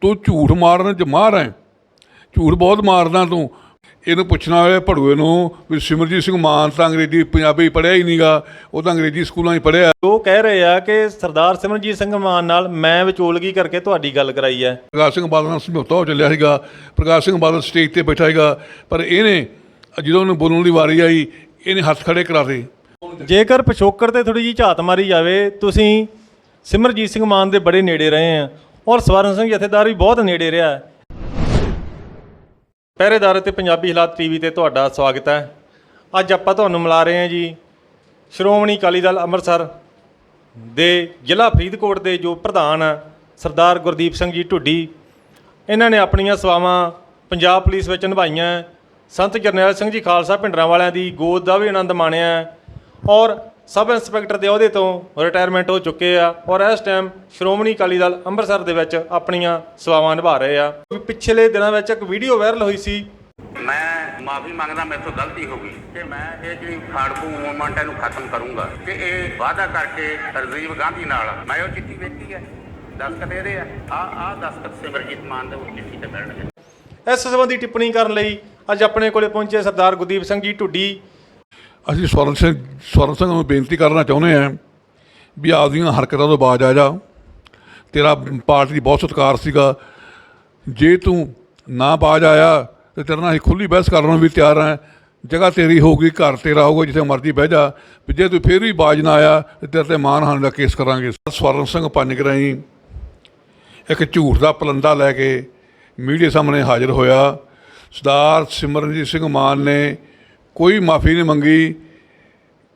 ਤੂੰ ਝੂਠ ਮਾਰਨ ਚ ਮਾਰ ਹੈ ਝੂਠ ਬਹੁਤ ਮਾਰਦਾ ਤੂੰ। ਇਹਨੂੰ ਪੁੱਛਣਾ ਹੋਇਆ ਭੜੂਏ ਨੂੰ ਵੀ ਸਿਮਰਜੀਤ ਸਿੰਘ ਮਾਨ ਤਾਂ ਅੰਗਰੇਜ਼ੀ ਪੰਜਾਬੀ ਪੜ੍ਹਿਆ ਹੀ ਨਹੀਂਗਾ ਉਹ ਤਾਂ ਅੰਗਰੇਜ਼ੀ ਸਕੂਲਾਂ 'ਚ ਪੜ੍ਹਿਆ। ਉਹ ਕਹਿ ਰਹੇ ਆ ਕਿ ਸਰਦਾਰ ਸਿਮਰਨਜੀਤ ਸਿੰਘ ਮਾਨ ਨਾਲ ਮੈਂ ਵਿਚੋਲਗੀ ਕਰਕੇ ਤੁਹਾਡੀ ਗੱਲ ਕਰਾਈ ਹੈ। ਪ੍ਰਕਾਸ਼ ਸਿੰਘ ਬਾਦਲ ਨਾਲ ਸਮਝੌਤਾ ਹੋ ਚੱਲਿਆ ਸੀਗਾ। ਪ੍ਰਕਾਸ਼ ਸਿੰਘ ਬਾਦਲ ਸਟੇਜ ਤੇ ਬੈਠਾ ਸੀਗਾ। ਪਰ ਇਹਨੇ ਜਦੋਂ ਉਹਨੂੰ ਬੋਲਣ ਦੀ ਵਾਰੀ ਆਈ ਇਹਨੇ ਹੱਥ ਖੜੇ ਕਰਾਤੇ। ਜੇਕਰ ਪਿਛੋਕੜ ਤੇ ਥੋੜੀ ਜੀ ਝਾਤ ਮਾਰੀ ਜਾਵੇ ਤੁਸੀਂ ਸਿਮਰਜੀਤ ਸਿੰਘ ਮਾਨ ਦੇ ਬੜੇ ਨੇੜੇ ਰਹੇ ਆ। ਔਰ ਸਵਰਨ ਸਿੰਘ ਜਥੇਦਾਰ ਵੀ ਬਹੁਤ ਨੇੜੇ ਰਿਹਾ ਹੈ। ਪਹਿਰੇਦਾਰ ਅਤੇ ਪੰਜਾਬੀ ਹਾਲਾਤ ਟੀਵੀ ਤੇ ਤੁਹਾਡਾ ਸਵਾਗਤ ਹੈ। ਅੱਜ ਆਪਾਂ ਤੁਹਾਨੂੰ ਮਿਲਾ ਰਹੇ ਹਾਂ ਜੀ ਸ਼੍ਰੋਮਣੀ ਅਕਾਲੀ ਦਲ ਅੰਮ੍ਰਿਤਸਰ ਦੇ ਜ਼ਿਲ੍ਹਾ ਫਰੀਦਕੋਟ ਦੇ ਜੋ ਪ੍ਰਧਾਨ ਆ ਸਰਦਾਰ ਗੁਰਦੀਪ ਸਿੰਘ ਜੀ ਢੁੱਡੀ, ਇਹਨਾਂ ਨੇ ਆਪਣੀਆਂ ਸੇਵਾਵਾਂ ਪੰਜਾਬ ਪੁਲਿਸ ਵਿੱਚ ਨਿਭਾਈਆਂ। ਸੰਤ ਜਰਨੈਲ ਸਿੰਘ ਜੀ ਖਾਲਸਾ ਭਿੰਡਰਾਂ ਵਾਲਿਆਂ ਦੀ ਗੋਦ ਦਾ ਵੀ ਆਨੰਦ ਮਾਣਿਆ ਔਰ ਸਬ ਇੰਸਪੈਕਟਰ ਦੇ ਅਹੁਦੇ ਤੋਂ ਰਿਟਾਇਰਮੈਂਟ ਹੋ ਚੁੱਕੇ ਆ ਔਰ ਇਸ ਟਾਈਮ ਸ਼੍ਰੋਮਣੀ ਅਕਾਲੀ ਦਲ ਅੰਮ੍ਰਿਤਸਰ ਦੇ ਵਿੱਚ ਆਪਣੀਆਂ ਸੇਵਾਵਾਂ ਨਿਭਾ ਰਹੇ ਆ। ਪਿਛਲੇ ਦਿਨਾਂ ਵਿੱਚ ਇੱਕ ਵੀਡੀਓ ਵਾਇਰਲ ਹੋਈ ਸੀ। ਮੈਂ ਮਾਫੀ ਮੰਗਦਾ ਮੇਰੇ ਤੋਂ ਗਲਤੀ ਹੋ ਗਈ ਕਿ ਮੈਂ ਇਹ ਜਿਹੜੀ ਖਾੜਕੂ ਮੂਵਮੈਂਟ ਇਹਨੂੰ ਖਤਮ ਕਰੂੰਗਾ। ਕਿ ਇਹ ਵਾਅਦਾ ਕਰਕੇ ਰਾਜੀਵ ਗਾਂਧੀ ਨਾਲ ਮੈਂ ਉਹ ਚਿੱਠੀ ਵੇਖੀ ਹੈ। ਦਸਤਖਤ ਇਹਦੇ ਆ। ਆ ਆ ਦਸਤਖਤ ਸਿਮਰਜੀਤ ਮਾਨ ਦੇ ਉਹ ਚਿੱਠੀ ਤੇ ਮਿਲਣਗੇ ਇਸ ਸੰਬੰਧੀ ਟਿੱਪਣੀ ਕਰਨ ਲਈ ਅੱਜ ਆਪਣੇ ਕੋਲੇ ਪਹੁੰਚੇ ਸਰਦਾਰ ਗੁਰਦੀਪ ਸਿੰਘ ਜੀ ਢੁੱਡੀ। ਅਸੀਂ ਸਵਰਨ ਸਿੰਘ ਸਵਰਨ ਸਿੰਘ ਨੂੰ ਬੇਨਤੀ ਕਰਨਾ ਚਾਹੁੰਦੇ ਹਾਂ ਵੀ ਆਪਦੀਆਂ ਹਰਕਤਾਂ ਤੋਂ ਬਾਜ ਆ ਜਾ। ਤੇਰਾ ਪਾਰਟੀ ਦੀ ਬਹੁਤ ਸਤਿਕਾਰ ਸੀਗਾ। ਜੇ ਤੂੰ ਨਾ ਬਾਜ ਆਇਆ, ਤੇ ਤੇਰੇ ਨਾਲ ਅਸੀਂ ਖੁੱਲੀ ਬਹਿਸ ਕਰਨ ਨੂੰ ਵੀ ਤਿਆਰ ਹਾਂ। ਜਗ੍ਹਾ ਤੇਰੀ ਹੋਊਗੀ, ਘਰ ਤੇਰਾ ਹੋਊਗਾ, ਜਿੱਥੇ ਮਰਜ਼ੀ ਬਹਿ ਜਾ। ਵੀ ਜੇ ਤੂੰ ਫੇਰ ਵੀ ਬਾਜ ਨਾ ਆਇਆ, ਤੇ ਤੇਰੇ ਤੇ ਮਾਨਹਾਨੀ ਦਾ ਕੇਸ ਕਰਾਂਗੇ। ਸਵਰਨ ਸਿੰਘ ਪੰਜ ਗਰਾਈ ਇੱਕ ਝੂਠ ਦਾ ਪਲੰਦਾ ਲੈ ਕੇ ਮੀਡੀਆ ਸਾਹਮਣੇ ਹਾਜ਼ਰ ਹੋਇਆ। ਸਰਦਾਰ ਸਿਮਰਨਜੀਤ ਸਿੰਘ ਮਾਨ ਨੇ ਕੋਈ ਮਾਫੀ ਨਹੀਂ ਮੰਗੀ।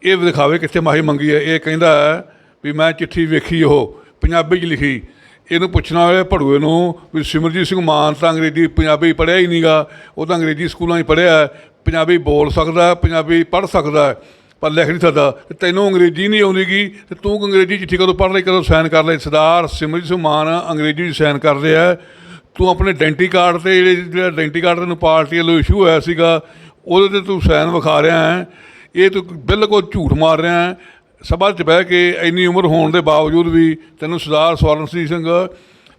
ਇਹ ਦਿਖਾਵੇ ਕਿੱਥੇ ਮਾਫੀ ਮੰਗੀ ਹੈ। ਇਹ ਕਹਿੰਦਾ ਹੈ ਵੀ ਮੈਂ ਚਿੱਠੀ ਵੇਖੀ ਉਹ, ਪੰਜਾਬੀ 'ਚ ਲਿਖੀ। ਇਹਨੂੰ ਪੁੱਛਣਾ ਹੋਇਆ ਭੜੂਏ ਨੂੰ ਵੀ ਸਿਮਰਜੀਤ ਸਿੰਘ ਮਾਨ ਤਾਂ ਅੰਗਰੇਜ਼ੀ ਪੰਜਾਬੀ ਪੜ੍ਹਿਆ ਹੀ ਨਹੀਂਗਾ ਉਹ ਤਾਂ ਅੰਗਰੇਜ਼ੀ ਸਕੂਲਾਂ 'ਚ ਪੜ੍ਹਿਆ ਪੰਜਾਬੀ ਬੋਲ ਸਕਦਾ ਪੰਜਾਬੀ ਪੜ੍ਹ ਸਕਦਾ ਪਰ ਲਿਖ ਨਹੀਂ ਸਕਦਾ। ਤੈਨੂੰ ਅੰਗਰੇਜ਼ੀ ਨਹੀਂ ਆਉਂਦੀਗੀ ਤੇ ਤੂੰ ਅੰਗਰੇਜ਼ੀ ਚਿੱਠੀ ਕਦੋਂ ਪੜ੍ਹ ਲਈ, ਕਦੋਂ ਸਾਈਨ ਕਰ ਲਈ? ਸਰਦਾਰ ਸਿਮਰਜੀਤ ਸਿੰਘ ਮਾਨ ਅੰਗਰੇਜ਼ੀ 'ਚ ਸਾਈਨ ਕਰ ਰਿਹਾ ਹੈ। ਤੂੰ ਆਪਣੇ ਆਇਡੈਂਟੀ ਕਾਰਡ ਤੇ, ਜਿਹੜੇ ਜਿਹੜਾ ਆਇਡੈਂਟੀ ਕਾਰਡ ਤੈਨੂੰ ਪਾਰਟੀ ਵੱਲੋਂ ਇਸ਼ੂ ਹੋਇਆ ਸੀਗਾ ਉਹਦੇ ਤੇ ਤੂੰ ਸੈਨ ਵਿਖਾ ਰਿਹਾ ਹੈ, ਇਹ ਤੂੰ ਬਿਲਕੁਲ ਝੂਠ ਮਾਰ ਰਿਹਾ ਹੈ। ਸਭਾ 'ਚ ਬਹਿ ਕੇ ਇੰਨੀ ਉਮਰ ਹੋਣ ਦੇ ਬਾਵਜੂਦ ਵੀ ਤੈਨੂੰ ਸਰਦਾਰ ਸਵਰਨਜੀਤ ਸਿੰਘ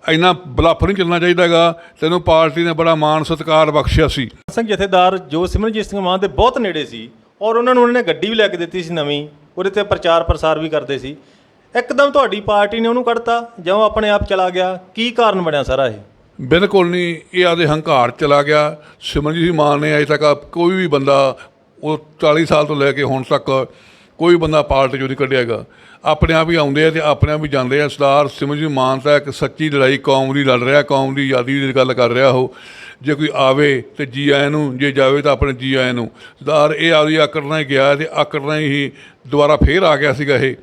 ਇੰਨਾ ਬਲੱਫ ਨਹੀਂ ਚੱਲਣਾ ਚਾਹੀਦਾਗਾ ਤੈਨੂੰ ਪਾਰਟੀ ਨੇ ਬੜਾ ਮਾਣ ਸਤਿਕਾਰ ਬਖਸ਼ਿਆ ਸੀ। ਸਿੰਘ ਜਥੇਦਾਰ ਜੋ ਸਿਮਰਨਜੀਤ ਸਿੰਘ ਮਾਨ ਦੇ ਬਹੁਤ ਨੇੜੇ ਸੀ ਔਰ ਉਹਨਾਂ ਨੂੰ ਉਹਨਾਂ ਨੇ ਗੱਡੀ ਵੀ ਲੈ ਕੇ ਦਿੱਤੀ ਸੀ ਨਵੀਂ। ਉਹਦੇ ਤੇ ਪ੍ਰਚਾਰ ਪ੍ਰਸਾਰ ਵੀ ਕਰਦੇ ਸੀ। ਇੱਕਦਮ ਤੁਹਾਡੀ ਪਾਰਟੀ ਨੇ ਉਹਨੂੰ ਕੱਢਤਾ ਜਿਉਂ ਆਪਣੇ ਆਪ ਚਲਾ ਗਿਆ? ਕੀ ਕਾਰਨ ਬਣਿਆ ਸਾਰਾ ਇਹ? ਬਿਲਕੁਲ ਨਹੀਂ, ਇਹ ਆਦੇ ਹੰਕਾਰ ਚਲਾ ਗਿਆ। ਸਿਮਰਨਜੀਤ ਸਿੰਘ ਮਾਨ ਨੇ ਅਜੇ ਤੱਕ ਕੋਈ ਵੀ ਬੰਦਾ ਉਹ 40 ਸਾਲ ਤੋਂ ਲੈ ਕੇ ਹੁਣ ਤੱਕ ਕੋਈ ਬੰਦਾ ਪਾਰਟੀ ਚੋਂ ਨਹੀਂ ਕੱਢਿਆਗਾ ਆਪਣੇ ਆਪ ਹੀ ਆਉਂਦੇ ਆ ਤੇ ਆਪਣੇ ਆਪ ਹੀ ਜਾਂਦੇ ਆ। ਸਰਦਾਰ ਸਿਮਰਜੀਤ ਮਾਨ ਤਾਂ ਇੱਕ ਸੱਚੀ ਲੜਾਈ, ਕੌਮ ਦੀ ਲੜ ਰਿਹਾ, ਕੌਮ ਦੀ ਆਜ਼ਾਦੀ ਦੀ ਗੱਲ ਕਰ ਰਿਹਾ ਉਹ। ਜੇ ਕੋਈ ਆਵੇ ਤੇ ਜੀ ਆਇਆਂ ਨੂੰ, ਜੇ ਜਾਵੇ ਤਾਂ ਆਪਣੇ ਜੀ ਆਇਆਂ ਨੂੰ। ਸਰਦਾਰ ਇਹ ਆਦੀ ਆਕੜ ਨਾਲ ਹੀ ਗਿਆ ਤੇ ਆਕੜ ਨਾਲ ਹੀ ਦੁਬਾਰਾ ਫੇਰ ਆ ਗਿਆ ਸੀਗਾ ਇਹ।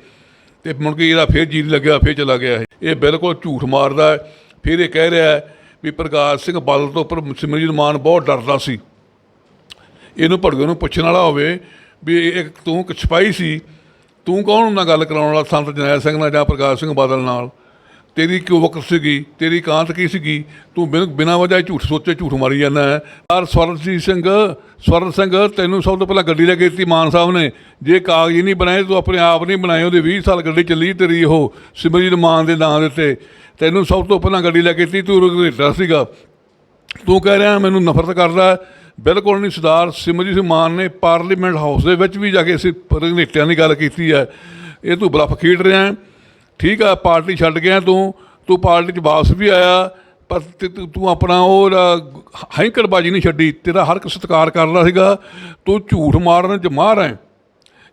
ਤੇ ਮੁੜ ਕੇ ਇਹਦਾ ਫੇਰ ਜੀ ਲੱਗਿਆ, ਫੇਰ ਚਲਾ ਗਿਆ ਇਹ। ਬਿਲਕੁਲ ਝੂਠ ਮਾਰਦਾ ਫਿਰ ਇਹ ਕਹਿ ਰਿਹਾ ਹੈ ਵੀ ਪ੍ਰਕਾਸ਼ ਸਿੰਘ ਬਾਦਲ ਤੋਂ ਉੱਪਰ ਸਿਮਰਜੀਤ ਮਾਨ ਬਹੁਤ ਡਰਦਾ ਸੀ। ਇਹਨੂੰ ਭੜਗੇ ਨੂੰ ਪੁੱਛਣ ਵਾਲਾ ਹੋਵੇ ਵੀ ਇੱਕ ਤੂੰ ਇੱਕ ਸਿਪਾਹੀ ਸੀ, ਤੂੰ ਕੌਣ ਉਹਨਾਂ ਗੱਲ ਕਰਾਉਣ ਵਾਲਾ ਸੰਤ ਜਰਨੈਲ ਸਿੰਘ ਨਾਲ ਜਾਂ ਪ੍ਰਕਾਸ਼ ਸਿੰਘ ਬਾਦਲ ਨਾਲ? ਤੇਰੀ ਕਿਉਂ ਵਕਤ ਸੀਗੀ? ਤੇਰੀ ਕਾਂਤ ਕੀ ਸੀਗੀ? ਤੂੰ ਬਿਨ ਬਿਨਾਂ ਵਜ੍ਹਾ ਝੂਠ ਸੋਚੇ ਝੂਠ ਮਾਰੀ ਜਾਂਦਾ ਹੈ। ਪਰ ਸਵਰਨਜੀਤ ਸਿੰਘ, ਸਵਰਨ ਸਿੰਘ, ਤੈਨੂੰ ਸਭ ਤੋਂ ਪਹਿਲਾਂ ਗੱਡੀ ਲੈ ਕੇ ਦਿੱਤੀ ਮਾਨ ਸਾਹਿਬ ਨੇ। ਜੇ ਕਾਗਜ਼ ਨਹੀਂ ਬਣਾਏ, ਤੂੰ ਆਪਣੇ ਆਪ ਨਹੀਂ ਬਣਾਏ, ਉਹਦੇ 20 ਸਾਲ ਗੱਡੀ ਚੱਲੀ ਤੇਰੀ ਉਹ ਸਿਮਰਜੀਤ ਮਾਨ ਦੇ ਨਾਂ ਦੇ ਉੱਤੇ। ਤੈਨੂੰ ਸਭ ਤੋਂ ਪਹਿਲਾਂ ਗੱਡੀ ਲੈ ਕੇ ਦਿੱਤੀ, ਤੂੰ ਰਗਰੇਟਾ ਸੀਗਾ। ਤੂੰ ਕਹਿ ਰਿਹਾ, ਮੈਨੂੰ ਨਫ਼ਰਤ ਕਰਦਾ ਬਿਲਕੁਲ ਨਹੀਂ ਸਰਦਾਰ, ਸਿਮਰਜੀਤ ਸਿੰਘ ਮਾਨ ਨੇ ਪਾਰਲੀਮੈਂਟ ਹਾਊਸ ਦੇ ਵਿੱਚ ਵੀ ਜਾ ਕੇ ਅਸੀਂ ਰਗਨੇਟਿਆਂ ਦੀ ਗੱਲ ਕੀਤੀ ਹੈ। ਇਹ ਤੂੰ ਬਲੱਫ ਖੇਡ ਰਿਹਾ ਹੈ। ਠੀਕ ਆ, ਪਾਰਟੀ ਛੱਡ ਗਿਆ ਤੂੰ ਤੂੰ ਪਾਰਟੀ 'ਚ ਵਾਪਸ ਵੀ ਆਇਆ, ਪਰ ਤੇ ਤੂੰ ਤੂੰ ਆਪਣਾ ਉਹ ਹੈਂਕੜਬਾਜੀ ਨਹੀਂ ਛੱਡੀ, ਤੇਰਾ ਹਰ ਇੱਕ ਸਤਿਕਾਰ ਕਰਦਾ ਸੀਗਾ। ਤੂੰ ਝੂਠ ਮਾਰਨ 'ਚ ਮਾਹਰ ਹੈ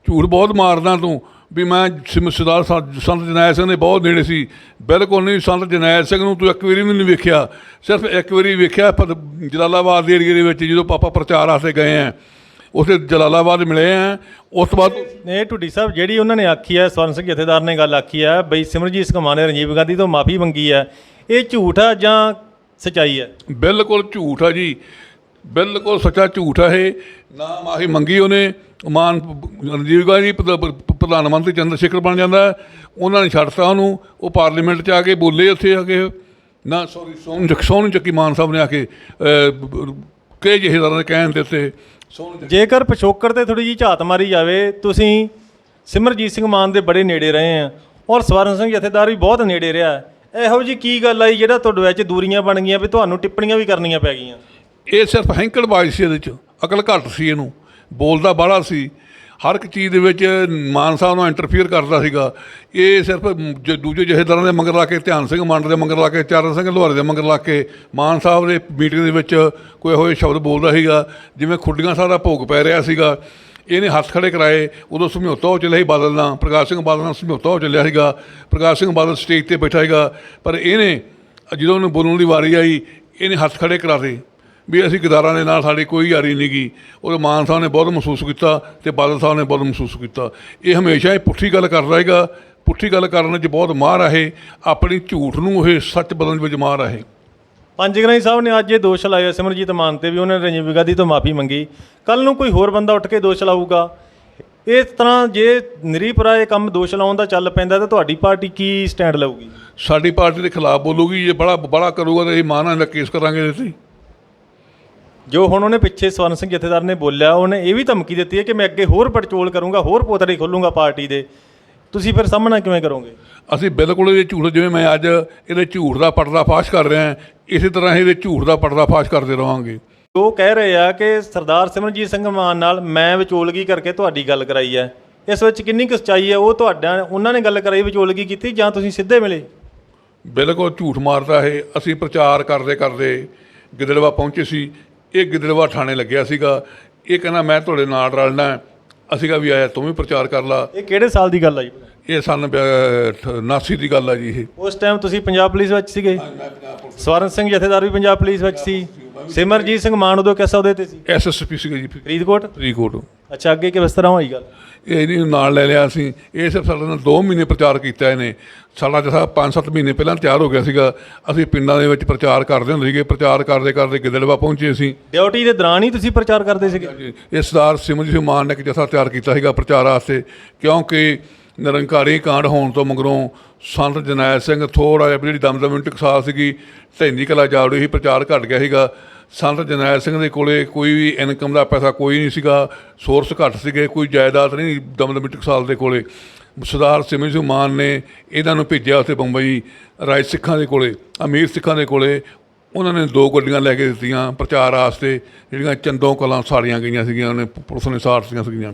ਝੂਠ ਬਹੁਤ ਮਾਰਦਾ ਤੂੰ, ਵੀ ਮੈਂ ਸਿਮ- ਸਰਦਾਰ ਸੰ- ਸੰਤ ਜਰਨੈਲ ਸਿੰਘ ਦੇ ਬਹੁਤ ਨੇੜੇ ਸੀ। ਬਿਲਕੁਲ ਨਹੀਂ, ਸੰਤ ਜਰਨੈਲ ਸਿੰਘ ਨੂੰ ਤੂੰ ਇੱਕ ਵਾਰੀ ਵੀ ਨਹੀਂ ਵੇਖਿਆ। ਸਿਰਫ ਇੱਕ ਵਾਰੀ ਵੇਖਿਆ, ਪਰ ਜਲਾਲਾਬਾਦ ਦੇ ਏਰੀਏ ਦੇ ਵਿੱਚ ਜਦੋਂ ਪਾਪਾ ਪ੍ਰਚਾਰ ਵਾਸਤੇ ਗਏ ਆ ਉਸੇ ਜਲਾਲਾਬਾਦ ਮਿਲੇ ਆ ਉਸ ਤੋਂ ਬਾਅਦ ਇਹ ਢੁੱਡੀ ਸਾਹਿਬ ਜਿਹੜੀ ਉਹਨਾਂ ਨੇ ਆਖੀ ਹੈ ਸਵਰਨ ਸਿੰਘ ਜਥੇਦਾਰ ਨੇ ਗੱਲ ਆਖੀ ਹੈ ਬਈ ਸਿਮਰਜੀਤ ਸਿੰਘ ਮਾਨ ਨੇ ਰਾਜੀਵ ਗਾਂਧੀ ਤੋਂ ਮਾਫੀ ਮੰਗੀ ਹੈ ਇਹ ਝੂਠ ਆ ਜਾਂ ਸਚਾਈ ਹੈ ਬਿਲਕੁਲ ਝੂਠ ਆ ਜੀ ਬਿਲਕੁਲ ਸੱਚਾ ਝੂਠ ਆ ਇਹ ਨਾ ਮਾਹੀ ਮੰਗੀ ਉਹਨੇ ਮਾਨ ਰਣਜੀਵ ਗਾਂਧੀ ਪ੍ਰਧ- ਪ੍ਰ- ਪ੍ਰਧਾਨ ਮੰਤਰੀ ਚੰਦਰ ਸ਼ੇਖਰ ਬਣ ਜਾਂਦਾ। ਉਹਨਾਂ ਨੇ ਛੱਡਤਾ ਉਹਨੂੰ ਉਹ ਪਾਰਲੀਮੈਂਟ 'ਚ ਆ ਕੇ ਬੋਲੇ ਉੱਥੇ ਆ ਕੇ ਨਾ ਸੌਰੀ ਸੋਨ ਸੋਨ ਚੱਕੀ ਮਾਨ ਸਾਹਿਬ ਨੇ ਆ ਕੇ ਕਈ ਜਿਹੇ ਤਰ੍ਹਾਂ ਦੇ ਕਹਿਣ ਦੇ ਉੱਤੇ ਸੋਨ ਜੇਕਰ ਪਿਛੋਕੜ ਤੇ ਥੋੜੀ ਜੀ ਝਾਤ ਮਾਰੀ ਜਾਵੇ ਤੁਸੀਂ ਸਿਮਰਜੀਤ ਸਿੰਘ ਮਾਨ ਦੇ ਬੜੇ ਨੇੜੇ ਰਹੇ ਆ ਔਰ ਸਵਰਨ ਸਿੰਘ ਜਥੇਦਾਰ ਵੀ ਬਹੁਤ ਨੇੜੇ ਰਿਹਾ। ਇਹੋ ਜੀ ਕੀ ਗੱਲ ਆਈ ਜਿਹੜਾ ਤੁਹਾਡੇ ਵਿੱਚ ਦੂਰੀਆਂ ਬਣ ਗਈਆਂ ਵੀ ਤੁਹਾਨੂੰ ਟਿੱਪਣੀਆਂ ਵੀ ਕਰਨੀਆਂ ਪੈ ਗਈਆਂ? ਇਹ ਸਿਰਫ ਹੈਂਕੜਬਾਜ਼ ਸੀ ਇਹਦੇ ਚ ਅਕਲ ਘੱਟ ਸੀ ਇਹਨੂੰ। ਬੋਲਦਾ ਬਾਹਲਾ ਸੀ। ਹਰ ਇੱਕ ਚੀਜ਼ ਦੇ ਵਿੱਚ ਮਾਨ ਸਾਹਿਬ ਨੂੰ ਇੰਟਰਫੀਅਰ ਕਰਦਾ ਸੀਗਾ। ਇਹ ਸਿਰਫ ਜ- ਦੂਜੇ ਜਥੇਦਾਰਾਂ ਦੇ ਮੰਗਰ ਲਾ ਕੇ, ਧਿਆਨ ਸਿੰਘ ਮੰਡ ਦੇ ਮੰਗਰ ਲਾ ਕੇ, ਚਰਨ ਸਿੰਘ ਲੋਹਾਰੇ ਦੇ ਮੰਗਰ ਲਾ ਕੇ, ਮਾਨ ਸਾਹਿਬ ਦੇ ਮੀਟਿੰਗ ਦੇ ਵਿੱਚ ਕੋਈ ਹੋਏ ਸ਼ਬਦ ਬੋਲਦਾ ਸੀਗਾ, ਜਿਵੇਂ ਖੁੱਡੀਆਂ ਸਾਹਿਬ ਦਾ ਭੋਗ ਪੈ ਰਿਹਾ ਸੀਗਾ। ਇਹਨੇ ਹੱਥ ਖੜੇ ਕਰਾਏ, ਉਦੋਂ ਸਮਝੌਤਾ ਹੋ ਚੱਲਿਆ ਸੀ ਬਾਦਲ ਨਾਲ, ਪ੍ਰਕਾਸ਼ ਸਿੰਘ ਬਾਦਲ ਨਾਲ ਸਮਝੌਤਾ ਹੋ ਚੱਲਿਆ ਸੀਗਾ। ਪ੍ਰਕਾਸ਼ ਸਿੰਘ ਬਾਦਲ ਸਟੇਜ ਤੇ ਬੈਠਾ ਸੀਗਾ, ਪਰ ਇਹਨੇ ਜਦੋਂ ਉਹਨੂੰ ਬੋਲਣ ਦੀ ਵਾਰੀ ਆਈ, ਇਹਨੇ ਹੱਥ ਖੜੇ ਕਰਾਤੇ ਵੀ ਅਸੀਂ ਗਦਾਰਾਂ ਦੇ ਨਾਲ ਸਾਡੀ ਕੋਈ ਯਾਰੀ ਨਹੀਂ ਗੀ ਉਹ ਮਾਨ ਸਾਹਿਬ ਨੇ ਬਹੁਤ ਮਹਿਸੂਸ ਕੀਤਾ ਤੇ ਬਾਦਲ ਸਾਹਿਬ ਨੇ ਬਹੁਤ ਮਹਿਸੂਸ ਕੀਤਾ। ਇਹ ਹਮੇਸ਼ਾ ਇਹ ਪੁੱਠੀ ਗੱਲ ਕਰਦਾ ਹੈਗਾ ਪੁੱਠੀ ਗੱਲ ਕਰਨ 'ਚ ਬਹੁਤ ਮਾਹਰ ਆ ਇਹ। ਆਪਣੀ ਝੂਠ ਨੂੰ ਇਹ ਸੱਚ ਬਦਲਣ ਵਿੱਚ ਮਾਹਰ ਆ ਇਹ। ਪੰਜਗਰਾਈ ਸਾਹਿਬ ਨੇ ਅੱਜ ਇਹ ਦੋਸ਼ ਲਾਇਆ ਸਿਮਰਜੀਤ ਮਾਨ ਤੇ ਵੀ ਉਹਨੇ ਰਣਜੀਤ ਗਾਦੀ ਤੋਂ ਮਾਫੀ ਮੰਗੀ। ਕੱਲ ਨੂੰ ਕੋਈ ਹੋਰ ਬੰਦਾ ਉੱਠ ਕੇ ਦੋਸ਼ ਲਾਊਗਾ। ਇਸ ਤਰ੍ਹਾਂ ਜੇ ਨਿਰੀਪਰਾ ਇਹ ਕੰਮ ਦੋਸ਼ ਲਾਉਣ ਦਾ ਚੱਲ ਪੈਂਦਾ ਤਾਂ ਤੁਹਾਡੀ ਪਾਰਟੀ ਕੀ ਸਟੈਂਡ ਲਊਗੀ? ਸਾਡੀ ਪਾਰਟੀ ਦੇ ਖਿਲਾਫ ਬੋਲੂਗੀ ਜੇ ਬੜਾ ਬੜਾ ਕਰੂਗਾ ਤਾਂ ਇਹ ਮਾਨਾਂ ਦਾ ਕੇਸ ਕਰਾਂਗੇ ਤੇ। ਜੋ ਹੁਣ ਉਹਨੇ ਪਿੱਛੇ ਸਵਰਨ ਸਿੰਘ ਜਥੇਦਾਰ ਨੇ ਬੋਲਿਆ ਉਹਨੇ ਇਹ ਵੀ ਧਮਕੀ ਦਿੱਤੀ ਹੈ ਕਿ ਮੈਂ ਅੱਗੇ ਹੋਰ ਪੜਚੋਲ ਕਰੂੰਗਾ ਹੋਰ ਪੋਤੜੇ ਖੋਲੂੰਗਾ ਪਾਰਟੀ ਦੇ। ਤੁਸੀਂ ਫਿਰ ਸਾਹਮਣਾ ਕਿਵੇਂ ਕਰੋਗੇ? ਅਸੀਂ ਬਿਲਕੁਲ ਇਹਦੇ ਝੂਠ ਜਿਵੇਂ ਮੈਂ ਅੱਜ ਇਹਦੇ ਝੂਠ ਦਾ ਪਰਦਾ ਫਾਸ਼ ਕਰ ਰਿਹਾ ਇਸੇ ਤਰ੍ਹਾਂ ਇਹਦੇ ਝੂਠ ਦਾ ਪਰਦਾ ਫਾਸ਼ ਕਰਦੇ ਰਵਾਂਗੇ। ਉਹ ਕਹਿ ਰਹੇ ਆ ਕਿ ਸਰਦਾਰ ਸਿਮਰਜੀਤ ਸਿੰਘ ਮਾਨ ਨਾਲ ਮੈਂ ਵਿਚੋਲਗੀ ਕਰਕੇ ਤੁਹਾਡੀ ਗੱਲ ਕਰਾਈ ਹੈ। ਇਸ ਵਿੱਚ ਕਿੰਨੀ ਕੁ ਸੱਚਾਈ ਹੈ? ਉਹ ਤੁਹਾਡਾ ਉਹਨਾਂ ਨੇ ਗੱਲ ਕਰਾਈ ਵਿਚੋਲਗੀ ਕੀਤੀ ਜਾਂ ਤੁਸੀਂ ਸਿੱਧੇ ਮਿਲੇ? ਬਿਲਕੁਲ ਝੂਠ ਮਾਰਦਾ ਇਹ। ਅਸੀਂ ਪ੍ਰਚਾਰ ਕਰਦੇ ਕਰਦੇ ਗਿੱਦੜਵਾ ਪਹੁੰਚੇ ਸੀ। ਇਹ ਗਿੱਦੜਵਾ ਥਾਣੇ ਲੱਗਿਆ ਸੀਗਾ। ਇਹ ਕਹਿੰਦਾ ਮੈਂ ਤੁਹਾਡੇ ਨਾਲ ਰਲਣਾ। ਅਸੀਂ ਕਿਹਾ ਵੀ ਆਇਆ ਤੂੰ ਵੀ ਪ੍ਰਚਾਰ ਕਰ ਲਾ। ਇਹ ਕਿਹੜੇ ਸਾਲ ਦੀ ਗੱਲ ਆ ਜੀ? ਇਹ ਸਨ 89 ਦੀ ਗੱਲ ਆ ਜੀ ਇਹ। ਉਸ ਟਾਈਮ ਤੁਸੀਂ ਪੰਜਾਬ ਪੁਲਿਸ ਵਿੱਚ ਸੀਗੇ। ਸਵਰਨ ਸਿੰਘ ਜਥੇਦਾਰ ਵੀ ਪੰਜਾਬ ਪੁਲਿਸ ਵਿੱਚ ਸੀ। ਸਿਮਰਜੀਤ ਸਿੰਘ ਮਾਨ ਉਦੋਂ ਕਿਸ ਅਹੁਦੇ ਤੇ ਸੀ? ਐਸਐਸਪੀ ਸੀਗਾ ਜੀ। ਫਰੀਦਕੋਟ? ਫਰੀਦਕੋਟ। ਅੱਛਾ ਅੱਗੇ ਕਿਸ ਤਰ੍ਹਾਂ ਹੋਈ ਗੱਲ? ਇਹਨੂੰ ਨਾਲ ਲੈ ਲਿਆ ਅਸੀਂ। ਇਹ ਸਿਰਫ ਸਾਡੇ ਨਾਲ 2 ਮਹੀਨੇ ਪ੍ਰਚਾਰ ਕੀਤਾ ਇਹਨੇ। ਸਾਡਾ ਜਥਾ 5-7 ਮਹੀਨੇ ਪਹਿਲਾਂ ਤਿਆਰ ਹੋ ਗਿਆ ਸੀਗਾ ਅਸੀਂ ਪਿੰਡਾਂ ਦੇ ਵਿੱਚ ਪ੍ਰਚਾਰ ਕਰਦੇ ਹੁੰਦੇ ਸੀਗੇ। ਪ੍ਰਚਾਰ ਕਰਦੇ ਕਰਦੇ ਗਿੱਦੜਵਾ ਪਹੁੰਚੇ ਸੀ ਡਿਊਟੀ ਦੇ ਦੌਰਾਨ ਹੀ ਤੁਸੀਂ ਪ੍ਰਚਾਰ ਕਰਦੇ ਸੀਗੇ? ਇਹ ਸਰਦਾਰ ਸਿਮਰਜੀਤ ਸਿੰਘ ਮਾਨ ਨੇ ਇੱਕ ਜਥਾ ਤਿਆਰ ਕੀਤਾ ਸੀਗਾ ਪ੍ਰਚਾਰ ਵਾਸਤੇ। ਕਿਉਂਕਿ ਨਿਰੰਕਾਰੀ ਕਾਂਡ ਹੋਣ ਤੋਂ ਮਗਰੋਂ ਸੰਤ ਜਰਨੈਲ ਸਿੰਘ ਥੋੜਾ ਜਿਹਾ ਜਿਹੜੀ ਦਮਦਮ ਟਕਸਾਲ ਸੀਗੀ ਢੈਂਦੀ ਕਲਾ ਜਾ ਰਹੀ ਸੀ ਪ੍ਰਚਾਰ ਘਟ ਗਿਆ ਸੀਗਾ। ਸੰਤ ਜਰਨੈਲ ਸਿੰਘ ਦੇ ਕੋਲੇ ਕੋਈ ਵੀ ਇਨਕਮ ਦਾ ਪੈਸਾ ਕੋਈ ਨਹੀਂ ਸੀਗਾ ਸੋਰਸ ਘੱਟ ਸੀਗੇ, ਕੋਈ ਜਾਇਦਾਦ ਨਹੀਂ ਦਮਦਮ ਟਕਸਾਲ ਦੇ ਕੋਲੇ। ਸਰਦਾਰ ਸਿਮਰਨ ਸਿੰਘ ਮਾਨ ਨੇ ਇਹਨਾਂ ਨੂੰ ਭੇਜਿਆ ਉੱਥੇ ਬੰਬਈ ਰਾਜ ਸਿੱਖਾਂ ਦੇ ਕੋਲੇ, ਅਮੀਰ ਸਿੱਖਾਂ ਦੇ ਕੋਲੇ। ਉਹਨਾਂ ਨੇ ਦੋ ਗੱਡੀਆਂ ਲੈ ਕੇ ਦਿੱਤੀਆਂ ਪ੍ਰਚਾਰ ਵਾਸਤੇ, ਜਿਹੜੀਆਂ ਚੰਦੋਂ ਕਲਾਂ ਸਾੜੀਆਂ ਗਈਆਂ ਸੀਗੀਆਂ, ਉਹਨੇ ਪੁਲਿਸ ਨੇ ਸਾੜਤੀਆਂ ਸੀਗੀਆਂ।